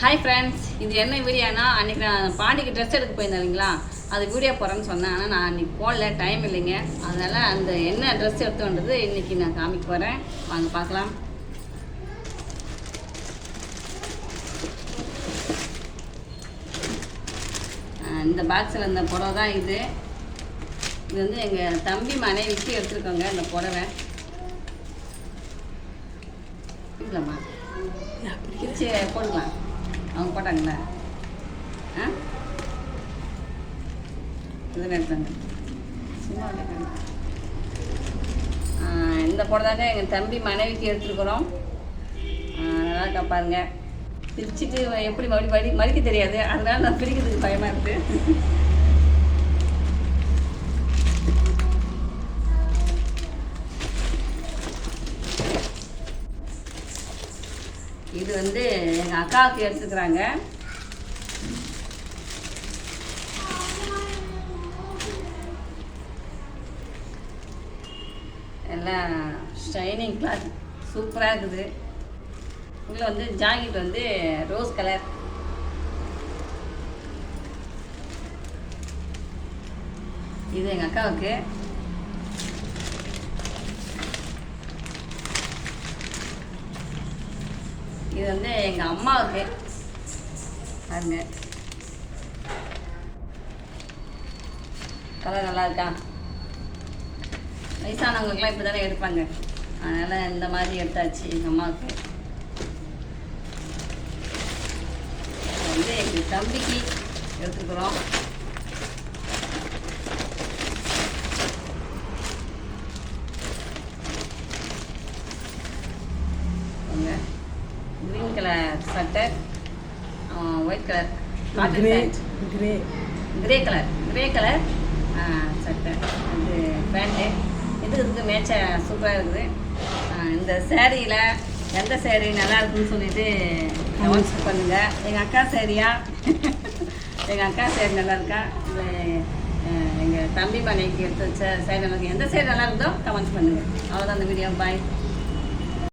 Hi friends இது என்ன வீடியோனா அன்றைக்கி நான் பாண்டிக்கு ட்ரெஸ் எடுக்க போயிருந்தேன் இல்லைங்களா? அது வீடியோ போகிறேன்னு சொன்னேன். ஆனால் நான் அன்றைக்கி போடல டைம் இல்லைங்க. அதனால் அந்த என்ன ட்ரெஸ் எடுத்தோன்றது இன்றைக்கி நான் காமிக்க போகிறேன் வாங்க பார்க்கலாம். இந்த பாக்ஸில் இந்த புடவை தான் இது. இது வந்து எங்கள் தம்பி மனைவிக்கு எடுத்துருக்கோங்க இந்த புடவை. இல்லைம்மா சரி போடலாம் அவங்க போட்டாங்களா ஆ? இது எடுத்தாங்க சும்மா இந்த புடவை எங்கள் தம்பி மனைவிக்கு எடுத்துருக்குறோம். நல்லா இருக்கா பாருங்க. பிரிச்சுட்டு எப்படி மறுபடி மடி மடிக்க தெரியாது. அதனால நான் பிரிக்கிறதுக்கு பயமாக இருக்குது இது வந்து எங்கள் அக்காவுக்கு எடுத்துக்கிறாங்க. எல்லாம் ஷைனிங் கிளாத். சூப்பராக இருக்குது. உள்ளே வந்து ஜாக்கெட் வந்து ரோஸ் கலர். இது எங்கள் அக்காவுக்கு. இது வந்து எங்கள் அம்மாவுக்கு. பாருங்க. கலர் நல்லா இருக்கா? வயசானவங்களுக்குலாம் இப்படி தானே எடுப்பாங்க. அதனால் இந்த மாதிரி எடுத்தாச்சு எங்கள் அம்மாவுக்கு. வந்து எங்கள் தம்பிக்கு எடுத்துக்கிறோம் கலர் சட்டை white colour cotton grey pant grey grey colour grey colour சட்டை. அது பேண்ட்டு இது இதுக்கு மேட்ச சூப்பராக இருக்குது. இந்த சேரீயில் எந்த சேரீ நல்லா இருக்குன்னு சொல்லிட்டு கமெண்ட்ஸ் பண்ணுங்கள் எங்கள் அக்கா சேரீயா எங்கள் அக்கா சேரீ நல்லா இருக்கா இல்லை எங்கள் தம்பி மனைவிக்கு எடுத்து வச்ச சேரீ நல்லா எந்த சேரீ நல்லா இருக்குதோ கமெண்ட்ஸ் பண்ணுங்கள் அவ்வளோதான் இந்த வீடியோ பாய்